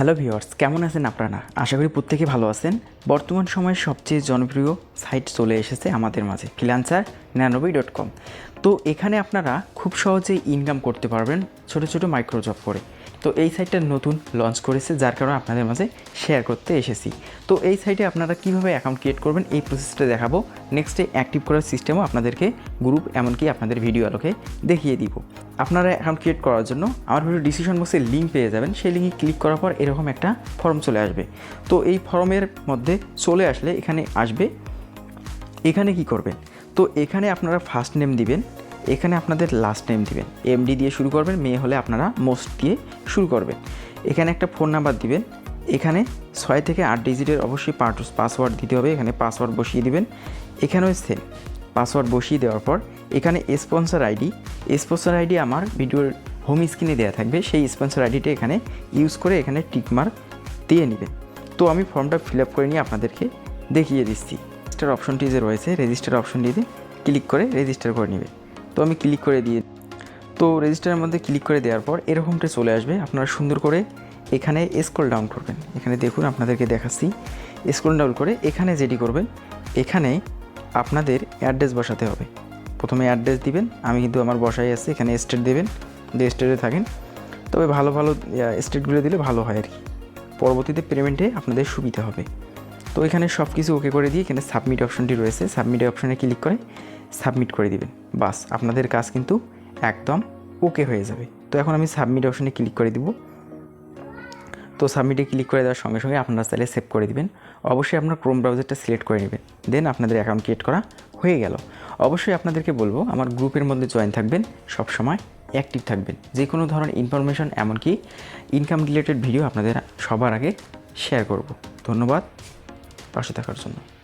Hello viewers কেমন আছেন আপনারা? আশা করি প্রত্যেকে ভালো আছেন। বর্তমান সময়ে সবচেয়ে জনপ্রিয় সাইট চলে এসেছে আমাদের মাঝে ফ্রিলান্সার ন্যানোবি ডট কম। তো এখানে আপনারা খুব সহজেই ইনকাম করতে পারবেন ছোট ছোট মাইক্রো জব করে। তো এই সাইটটা নতুন লঞ্চ করেছে, যার কারণে আপনাদের মাঝে শেয়ার করতে এসেছি। তো এই সাইটে আপনারা কীভাবে অ্যাকাউন্ট ক্রিয়েট করবেন, এই প্রসেসটা দেখাবো। নেক্সটে অ্যাক্টিভ করার সিস্টেমও আপনাদেরকে গ্রুপ এমনকি আপনাদের ভিডিও আলোকে দেখিয়ে দিব। আপনারা অ্যাকাউন্ট ক্রিয়েট করার জন্য আমার ভিডিও ডিসিশন বক্সে লিঙ্ক পেয়ে যাবেন। সেই লিঙ্কে ক্লিক করার পর এরকম একটা ফর্ম চলে আসবে। তো এই ফর্মের মধ্যে চলে আসলে এখানে আসবে। এখানে কি করবেন? তো এখানে আপনারা ফার্স্ট নেম দিবেন। এখানে আপনাদের লাস্ট নেম দিবেন। এমডি দিয়ে শুরু করবেন, মেয়ে হলে আপনারা মোস্ট দিয়ে শুরু করবেন। এখানে একটা ফোন নাম্বার দিবেন। এখানে ছয় থেকে আট ডিজিটের অবশ্যই পাসওয়ার্ড দিতে হবে। এখানে পাসওয়ার্ড বসিয়ে দিবেন। এখানেও সেম পাসওয়ার্ড বসিয়ে দেওয়ার পর এখানে স্পন্সর আইডি স্পন্সর আইডি আমার ভিডিওর হোম স্ক্রিনে দেওয়া থাকবে। সেই স্পন্সর আইডিটা এখানে ইউজ করে এখানে টিকমার্ক দিয়ে নেবেন। তো আমি ফর্মটা ফিল আপ করে নিয়ে আপনাদেরকে দেখিয়ে দিচ্ছি। রেজিস্টার অপশনটি যে রয়েছে রেজিস্টার অপশনটিতে ক্লিক করে রেজিস্টার করে নেবে তো আমি ক্লিক করে দিয়ে তো রেজিস্টারের মধ্যে ক্লিক করে দেওয়ার পর এরকমটা চলে আসবে। আপনারা সুন্দর করে এখানে স্ক্রল ডাউন করবেন। এখানে দেখুন আপনাদেরকে দেখাচ্ছি। স্ক্রল ডাউন করে এখানে যেটি করবেন, এখানে আপনাদের অ্যাড্রেস বসাতে হবে। প্রথমে অ্যাড্রেস দিবেন। আমি কিন্তু আমার বসাই আছে। এখানে স্টেট দেবেন। যে স্টেটে থাকেন। তবে ভালো ভালো স্টেটগুলো দিলে ভালো হয় আর কি। পরবর্তীতে পেমেন্টে আপনাদের সুবিধা হবে। তো এখানে সব কিছু ওকে করে দিয়ে এখানে সাবমিট অপশনটি রয়েছে। সাবমিট অপশনে ক্লিক করে সাবমিট করে দিবেন। বাস, আপনাদের কাজ কিন্তু একদম ওকে হয়ে যাবে। তো এখন আমি সাবমিট অপশনে ক্লিক করে দিব। তো সাবমিটে ক্লিক করে দেওয়ার সঙ্গে সঙ্গে আপনারা চাইলে সেভ করে দিবেন। অবশ্যই আপনার ক্রোম ব্রাউজারটা সিলেক্ট করে নেবেন। দেন আপনাদের অ্যাকাউন্ট ক্রিয়েট করা হয়ে গেল। অবশ্যই আপনাদেরকে বলব, আমার গ্রুপের মধ্যে জয়েন থাকবেন সব সময় অ্যাক্টিভ থাকবেন। যে কোনো ধরনের ইনফরমেশন এমনকি ইনকাম রিলেটেড ভিডিও আপনাদের সবার আগে শেয়ার করব। ধন্যবাদ। পাশে থাকার জন্য।